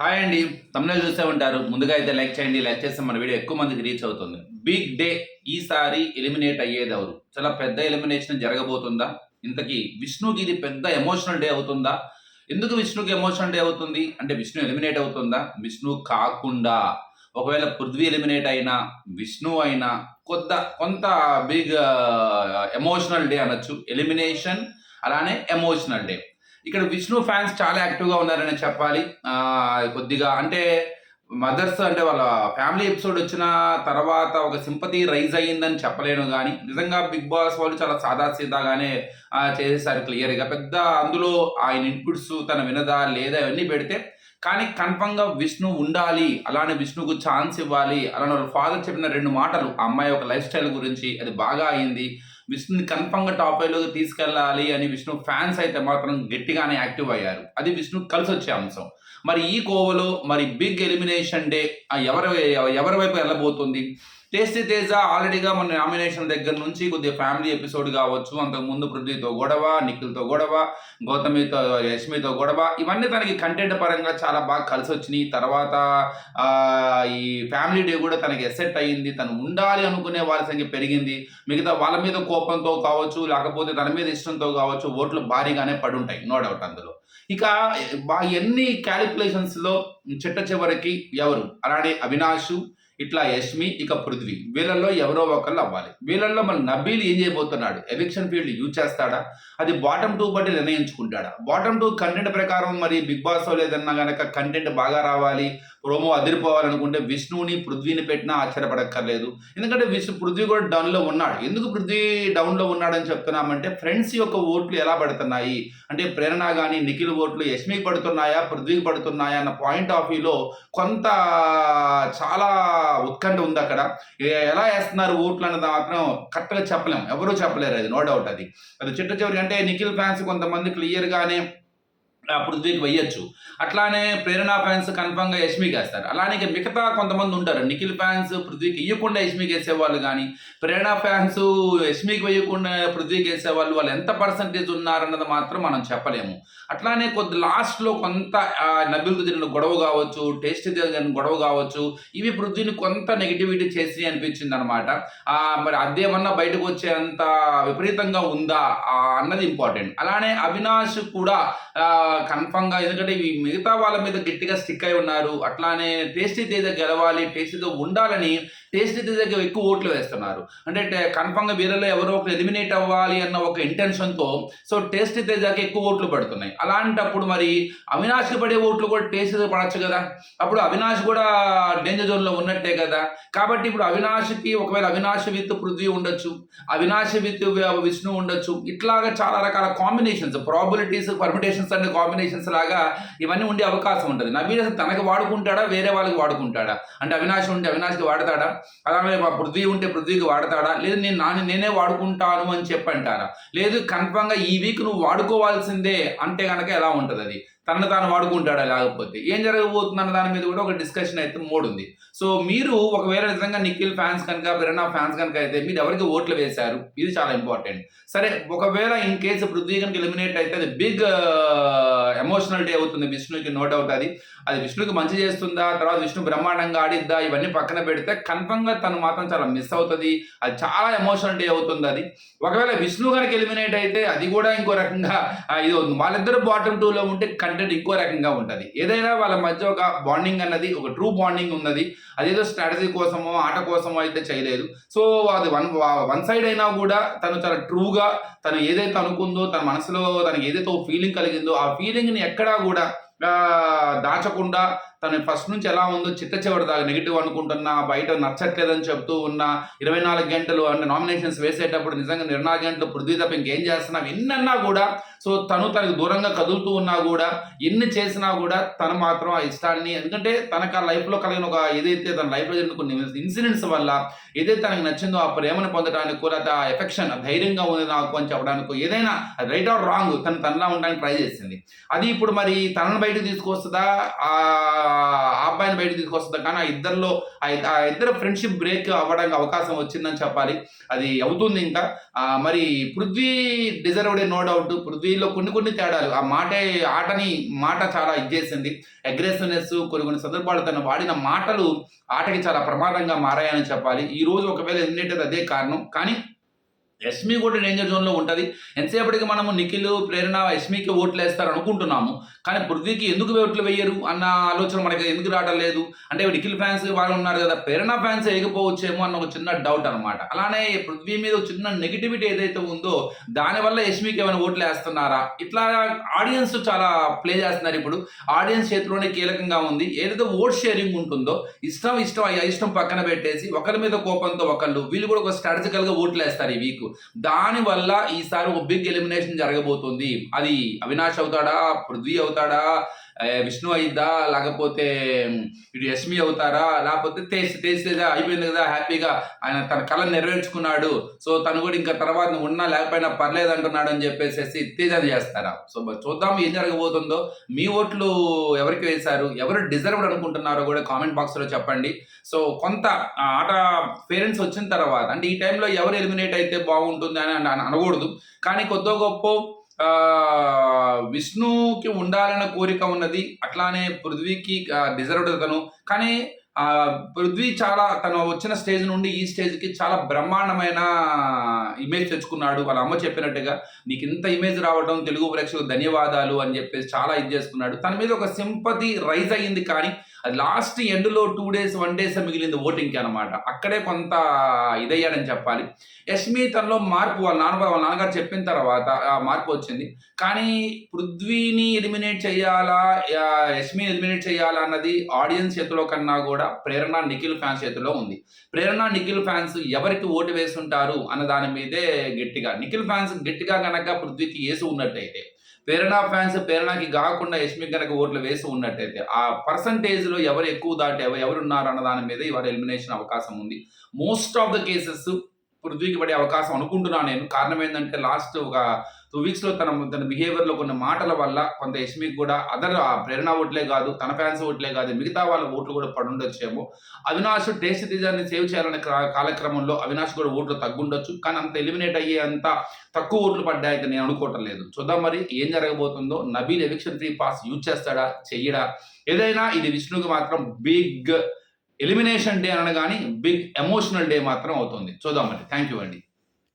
Hi అండి తమిళ చూసే ఉంటారు. ముందుగా అయితే లైక్ చేయండి లైక్ చేస్తే మన వీడియో ఎక్కువ మందికి రీచ్ అవుతుంది. బిగ్ డే ఈసారి ఎలిమినేట్ అయ్యేది ఎవరు? చాలా పెద్ద ఎలిమినేషన్ జరగబోతుందా? ఇంతకీ విష్ణుకి ఇది పెద్ద ఎమోషనల్ డే అవుతుందా? ఎందుకు విష్ణుకి ఎమోషనల్ డే అవుతుంది? అంటే విష్ణు ఎలిమినేట్ అవుతుందా? విష్ణు కాకుండా. ఒకవేళ పృథ్వీ ఎలిమినేట్ అయినా విష్ణు అయినా కొత్త కొంత బిగ్ ఎమోషనల్ డే అనొచ్చు. ఎలిమినేషన్ అలానే ఎమోషనల్ డే ఇక్కడ విష్ణు ఫ్యాన్స్ చాలా యాక్టివ్గా ఉన్నారని చెప్పాలి. కొద్దిగా అంటే మదర్స్ అంటే వాళ్ళ ఫ్యామిలీ ఎపిసోడ్ వచ్చిన తర్వాత ఒక సింపతి రైజ్ అయ్యిందని చెప్పలేను కానీ నిజంగా బిగ్ బాస్ వాళ్ళు చాలా సాదా సీదాగానే చేసేసారు క్లియర్గా. పెద్ద అందులో ఆయన ఇన్పుట్స్ తన వినదా లేదా ఇవన్నీ పెడితే కానీ కన్ఫర్మ్గా విష్ణు ఉండాలి అలానే విష్ణుకు ఛాన్స్ ఇవ్వాలి అలానే వాళ్ళ ఫాదర్ చెప్పిన రెండు మాటలు ఆ అమ్మాయి ఒక లైఫ్ స్టైల్ గురించి అది బాగా అయింది విష్ణుని కన్ఫర్మ్గా టాప్ ఫైవ్లో తీసుకెళ్ళాలి అని విష్ణు ఫ్యాన్స్ అయితే మాత్రం గట్టిగానే యాక్టివ్ అయ్యారు. అది విష్ణు కలిసి వచ్చే అంశం. మరి ఈ కోవలో మరి బిగ్ ఎలిమినేషన్ డే ఎవరి ఎవరి వైపు వెళ్ళబోతుంది? టేస్టీ తేజ ఆల్రెడీగా మన నామినేషన్ దగ్గర నుంచి కొద్దిగా ఫ్యామిలీ ఎపిసోడ్ కావచ్చు అంతకు ముందు పృథ్వీతో గొడవ నిఖిల్తో గొడవ గౌతమితో యష్మితో గొడవ ఇవన్నీ తనకి కంటెంట్ పరంగా చాలా బాగా కలిసి వచ్చినాయి. తర్వాత ఈ ఫ్యామిలీ డే కూడా తనకి ఎసెట్ అయ్యింది. తను ఉండాలి అనుకునే వాళ్ళ సంఖ్య పెరిగింది. మిగతా వాళ్ళ మీద కోపంతో కావచ్చు లేకపోతే తన మీద ఇష్టంతో కావచ్చు ఓట్లు భారీగానే పడుంటాయి. నో డౌట్ అందులో. ఇక ఎన్ని క్యాలిక్యులేషన్స్లో చిట్ట చివరికి ఎవరు? అలానే అవినాష్ ఇట్లా యష్మి ఇక పృథ్వీ. వీళ్ళల్లో ఎవరో ఒకళ్ళు అవ్వాలి. వీళ్ళల్లో మన నబీల్ ఏం చేయబోతున్నాడు? ఎవిక్షన్ ఫీల్డ్ యూజ్ చేస్తాడా? అది బాటమ్ టూ బట్టి నిర్ణయించుకుంటాడా? బాటమ్ టూ కంటెంట్ ప్రకారం మరి బిగ్ బాస్ లేదన్నా కనుక కంటెంట్ బాగా రావాలి ప్రోమో అదిరిపోవాలనుకుంటే విష్ణువుని పృథ్వీని పెట్టినా ఆశ్చర్యపడక్కర్లేదు. ఎందుకంటే విష్ణు పృథ్వీ కూడా డౌన్లో ఉన్నాడు. ఎందుకు పృథ్వీ డౌన్లో ఉన్నాడని చెప్తున్నామంటే ఫ్రెండ్స్ యొక్క ఓట్లు ఎలా పడుతున్నాయి? అంటే ప్రేరణ కానీ నిఖిల్ ఓట్లు యష్మికి పడుతున్నాయా పృథ్వీకి పడుతున్నాయా అన్న పాయింట్ ఆఫ్ వ్యూలో కొంత చాలా ఉత్కంఠ ఉంది అక్కడ. ఎలా వేస్తున్నారు ఓట్లు అన్నది మాత్రం కరెక్ట్గా చెప్పలేం. ఎవరూ చెప్పలేరు అది నో డౌట్ అది. అది చిట్ట చివరికి అంటే నిఖిల్ ఫ్యాన్స్ కొంతమంది క్లియర్గానే పృథ్వీకి వెయ్యొచ్చు. అట్లానే ప్రేరణ ఫ్యాన్స్ కన్ఫర్మ్గా యష్మికి వేస్తారు అలానే ఇక మిగతా కొంతమంది ఉంటారు. నిఖిల్ ఫ్యాన్స్ పృథ్వీకి ఇవ్వకుండా యష్మికి వేసేవాళ్ళు కానీ ప్రేరణ ఫ్యాన్స్ యష్మికి వేయకుండా పృథ్వీకి వేసేవాళ్ళు వాళ్ళు ఎంత పర్సంటేజ్ ఉన్నారన్నది మాత్రం మనం చెప్పలేము. అట్లానే కొద్ది లాస్ట్లో కొంత నబిల్తో జరిగిన గొడవ కావచ్చు టేస్ట్ జరిగిన గొడవ కావచ్చు ఇవి పృథ్వీని కొంత నెగిటివిటీ చేసి అనిపించింది అనమాట మరి అదేమన్నా బయటకు వచ్చేంత విపరీతంగా ఉందా అన్నది ఇంపార్టెంట్ అలానే అవినాష్ కూడా కన్ఫర్మ్గా ఎందుకంటే ఇవి మిగతా వాళ్ళ మీద గట్టిగా స్టిక్ అయి ఉన్నారు. అట్లానే టేస్టీ తేజ గెలవాలి టేస్టీతో ఉండాలని టేస్ట్ దగ్గర ఎక్కువ ఓట్లు వేస్తున్నారు. అంటే కన్ఫామ్గా వీళ్ళలో ఎవరో ఒకరు ఎలిమినేట్ అవ్వాలి అన్న ఒక ఇంటెన్షన్తో సో టేస్ట్ తేజాకి ఎక్కువ ఓట్లు పడుతున్నాయి. అలాంటప్పుడు మరి అవినాష్కి పడే ఓట్లు కూడా టేస్ట్ పడచ్చు కదా? అప్పుడు అవినాష్ కూడా డేంజర్ జోన్లో ఉన్నట్టే కదా? కాబట్టి ఇప్పుడు అవినాష్కి ఒకవేళ అవినాష్ విత్ పృథ్వీ ఉండొచ్చు అవినాష్ విత్ విష్ణు ఉండొచ్చు ఇట్లాగా చాలా రకాల combinations probabilities permutations and combinations లాగా ఇవన్నీ ఉండే అవకాశం ఉంటుంది. నవీన్ తనకు తనకి వాడుకుంటాడా? వేరే వాళ్ళకి వాడుకుంటాడా? అంటే అవినాష్ ఉంటే అవినాష్కి వాడతాడా? అలాగే మా పృథ్వీ ఉంటే పృథ్వీకి వాడతాడా? లేదు నేను నాని నేనే వాడుకుంటాను అని చెప్పంటారా? లేదు కన్ఫర్మ్గా ఈ వీక్ నువ్వు వాడుకోవాల్సిందే అంటే కనుక ఎలా ఉంటుంది అది తనను తాను వాడుకుంటాడా లేకపోతే ఏం జరగబోతుందన్న దాని మీద కూడా ఒక డిస్కషన్ అయితే మూడు ఉంది సో మీరు ఒకవేళ నిజంగా నిఖిల్ ఫ్యాన్స్ కనుక ప్రేరణ ఫ్యాన్స్ కనుక అయితే మీరు ఎవరికి ఓట్లు వేశారు? ఇది చాలా ఇంపార్టెంట్ సరే ఒకవేళ ఇన్ కేసు పృథ్వీ కనుక ఎలిమినేట్ అయితే అది బిగ్ ఎమోషనల్ డే అవుతుంది. విష్ణుకి నో డౌట్ అది. అది విష్ణుకి మంచి చేస్తుందా? తర్వాత విష్ణు బ్రహ్మాండంగా ఆడిద్దా? ఇవన్నీ పక్కన పెడితే కన్ఫర్మ్గా తను మాత్రం చాలా మిస్ అవుతుంది. అది చాలా ఎమోషనల్ డే అవుతుంది అది. ఒకవేళ విష్ణు కనుక ఎలిమినేట్ అయితే అది కూడా ఇంకో రకంగా ఇది అవుతుంది. వాళ్ళిద్దరు బాటమ్ టూలో ఉంటే కంటెంట్ ఇంకో రకంగా ఉంటుంది. ఏదైనా వాళ్ళ మధ్య ఒక బాండింగ్ అన్నది ఒక ట్రూ బాండింగ్ ఉన్నది. అదేదో స్ట్రాటజీ కోసమో ఆట కోసమో అయితే చేయలేదు. సో అది వన్ వన్ సైడ్ అయినా కూడా తను చాలా ట్రూగా తను ఏదైతే అనుకుందో తన మనసులో తనకి ఏదైతే ఫీలింగ్ కలిగిందో ఆ ఫీలింగ్ని ఎక్కడా కూడా దాచకుండా తను ఫస్ట్ నుంచి ఎలా ఉందో చిట్ట చివరి దాకా నెగిటివ్ అనుకుంటున్నా బయట నచ్చట్లేదని చెప్తూ ఉన్నా ఇరవై నాలుగు గంటలు అంటే నామినేషన్స్ వేసేటప్పుడు నిజంగా ఇరవై గంటలు పృథ్వీ తప్ప ఇంకేం చేస్తున్నావు ఎన్నన్నా కూడా సో తను తనకు దూరంగా కదులుతూ ఉన్నా కూడా ఎన్ని చేసినా కూడా తను మాత్రం ఆ ఇష్టాన్ని ఎందుకంటే తనకు ఆ లైఫ్లో కలిగిన ఒక ఏదైతే తన లైఫ్లో జరిగిన కొన్ని ఇన్సిడెంట్స్ వల్ల ఏదైతే తనకు నచ్చిందో ఆ ప్రేమను పొందడానికి కూడా ఆ ఎఫెక్షన్ ధైర్యంగా ఉంది నాకు అని చెప్పడానికి ఏదైనా రైట్ ఆర్ రాంగ్ తను తనలా ఉండడానికి ట్రై చేసింది. అది ఇప్పుడు మరి తనను బయటకు తీసుకొస్తుందా? ఆ అబ్బాయిని బయటకు తీసుకొస్తుంది? కానీ ఆ ఇద్దరిలో ఆ ఇద్దరు ఫ్రెండ్షిప్ బ్రేక్ అవ్వడానికి అవకాశం వచ్చిందని చెప్పాలి. అది అవుతుంది ఇంకా. మరి పృథ్వీ డిజర్వ్డ్ నో డౌట్ పృథ్వీలో కొన్ని కొన్ని తేడాలు. ఆ మాటే ఆటని మాట చాలా ఇచ్చేసింది అగ్రెసివ్నెస్ కొన్ని కొన్ని సందర్భాలు తను వాడిన మాటలు ఆటకి చాలా ప్రమాదంగా మారాయని చెప్పాలి. ఈ రోజు ఒకవేళ ఎలిమినేట్ అదే కారణం. కానీ ఎస్మి కూడా డేంజర్ జోన్లో ఉంటుంది. ఎంతసేపటికి మనము నిఖిల్ ప్రేరణ ఎస్మికి ఓట్లు వేస్తారు అనుకుంటున్నాము కానీ పృథ్వీకి ఎందుకు ఓట్లు వేయరు అన్న ఆలోచన మనకి ఎందుకు రావడం లేదు? అంటే నిఖిల్ ఫ్యాన్స్ వాళ్ళు ఉన్నారు కదా ప్రేరణ ఫ్యాన్స్ వేయకపోవచ్చేమో అన్న ఒక చిన్న డౌట్ అనమాట అలానే పృథ్వీ మీద చిన్న నెగిటివిటీ ఏదైతే ఉందో దానివల్ల ఎస్మికి ఏమైనా ఓట్లు వేస్తున్నారా? ఇట్లా ఆడియన్స్ చాలా ప్లే చేస్తున్నారు ఇప్పుడు. ఆడియన్స్ చేతిలోనే కీలకంగా ఉంది. ఏదైతే ఓట్ షేరింగ్ ఉంటుందో ఇష్టం ఇష్టం అయ్యా ఇష్టం పక్కన పెట్టేసి ఒకరి మీద కోపంతో ఒకళ్ళు వీళ్ళు కూడా ఒక స్ట్రాటజికల్గా ఓట్లు వేస్తారు ఈ వీక్ దానివల్ల ఈసారి ఒక బిగ్ ఎలిమినేషన్ జరగబోతుంది. అది అవినాష్ అవుతాడా? పృథ్వీ అవుతాడా? విష్ణు అయిద్దా లేకపోతే ఇటు యష్మి అవుతారా? లేకపోతే తేజ్ తేజ్ తేజ అయిపోయింది కదా హ్యాపీగా. ఆయన తన కళ నెరవేర్చుకున్నాడు. సో తను కూడా ఇంకా తర్వాత ఉన్నా లేకపోయినా పర్లేదు అంటున్నాడు అని చెప్పేసి తేజాది చేస్తారా? సో చూద్దాం ఏం జరగబోతుందో. మీ ఓట్లు ఎవరికి వేశారు? ఎవరు డిజర్వ్డ్ అనుకుంటున్నారో కూడా కామెంట్ బాక్స్లో చెప్పండి. సో కొంత ఆ ఆట పేరెంట్స్ వచ్చిన తర్వాత అంటే ఈ టైంలో ఎవరు ఎలిమినేట్ అయితే బాగుంటుంది అని అనకూడదు. కానీ కొద్దో గొప్ప విష్ణుకి ఉండాలన్న కోరిక ఉన్నది. అట్లానే పృథ్వీకి డిజర్వ్డ్ తను కానీ ఆ, పృథ్వీ చాలా తను వచ్చిన స్టేజ్ నుండి ఈ స్టేజ్కి చాలా బ్రహ్మాండమైన ఇమేజ్ తెచ్చుకున్నాడు. వాళ్ళ అమ్మ చెప్పినట్టుగా నీకు ఇంత ఇమేజ్ రావడం తెలుగు ప్రేక్షకులకు ధన్యవాదాలు అని చెప్పేసి చాలా ఇది చేసుకున్నాడు. తన మీద ఒక సింపతి రైజ్ అయ్యింది కానీ లాస్ట్ ఎండ్లో టూ డేస్ వన్ డేస్ మిగిలింది ఓటింగ్కి అనమాట అక్కడే కొంత ఇదయ్యాడని చెప్పాలి. యష్మి తనలో మార్పు వాళ్ళ నాన్న వాళ్ళ నాన్నగారు చెప్పిన తర్వాత ఆ మార్పు వచ్చింది. కానీ పృథ్వీని ఎలిమినేట్ చేయాలా ఆ, యష్మిని ఎలిమినేట్ చేయాలా అన్నది ఆడియన్స్ చేతిలో కన్నా కూడా ప్రేరణ నిఖిల్ ఫ్యాన్స్ చేతిలో ఉంది. ప్రేరణ నిఖిల్ ఫ్యాన్స్ ఎవరికి ఓటు వేస్తుంటారు అన్న దాని మీదే గట్టిగా. నిఖిల్ ఫ్యాన్స్ గట్టిగా కనుక పృథ్వీకి వేసి ఉన్నట్టయితే ప్రేరణ ఫ్యాన్స్ ప్రేరణకి కాకుండా యష్మికి గనక ఓట్లు వేసి ఉన్నట్టయితే ఆ పర్సంటేజ్లో ఎవరు ఎక్కువ దాటి ఎవరు ఉన్నారు అన్న దాని మీద ఇవాళ ఎలిమినేషన్ అవకాశం ఉంది. మోస్ట్ ఆఫ్ ద కేసెస్ పృథ్వీకి పడే అవకాశం అనుకుంటున్నాను నేను. కారణం ఏంటంటే లాస్ట్ ఒక టూ వీక్స్లో తన తన బిహేవియర్లో కొన్ని మాటల వల్ల కొంత యష్మికి కూడా అదర్ ప్రేరణ ఓట్లే కాదు తన ఫ్యాన్స్ ఓట్లే కాదు మిగతా వాళ్ళ ఓట్లు కూడా పడుండొచ్చేమో. అవినాష్ టేస్ట్ తీజాన్ని సేవ్ చేయాలనే కాలక్రమంలో అవినాష్ కూడా ఓట్లు తగ్గుండొచ్చు. కానీ అంత ఎలిమినేట్ అయ్యే అంత తక్కువ ఓట్లు పడ్డాయని నేను అనుకోవటం లేదు. చూద్దాం మరి ఏం జరగబోతుందో. Nabeel eviction free pass use చేస్తాడా చెయ్యడా ఏదైనా ఇది విష్ణుకి మాత్రం బిగ్ ఎలిమినేషన్ డే అనగాని బిగ్ ఎమోషనల్ డే మాత్రం అవుతుంది. చూద్దాం మరి. థ్యాంక్ యూ అండి.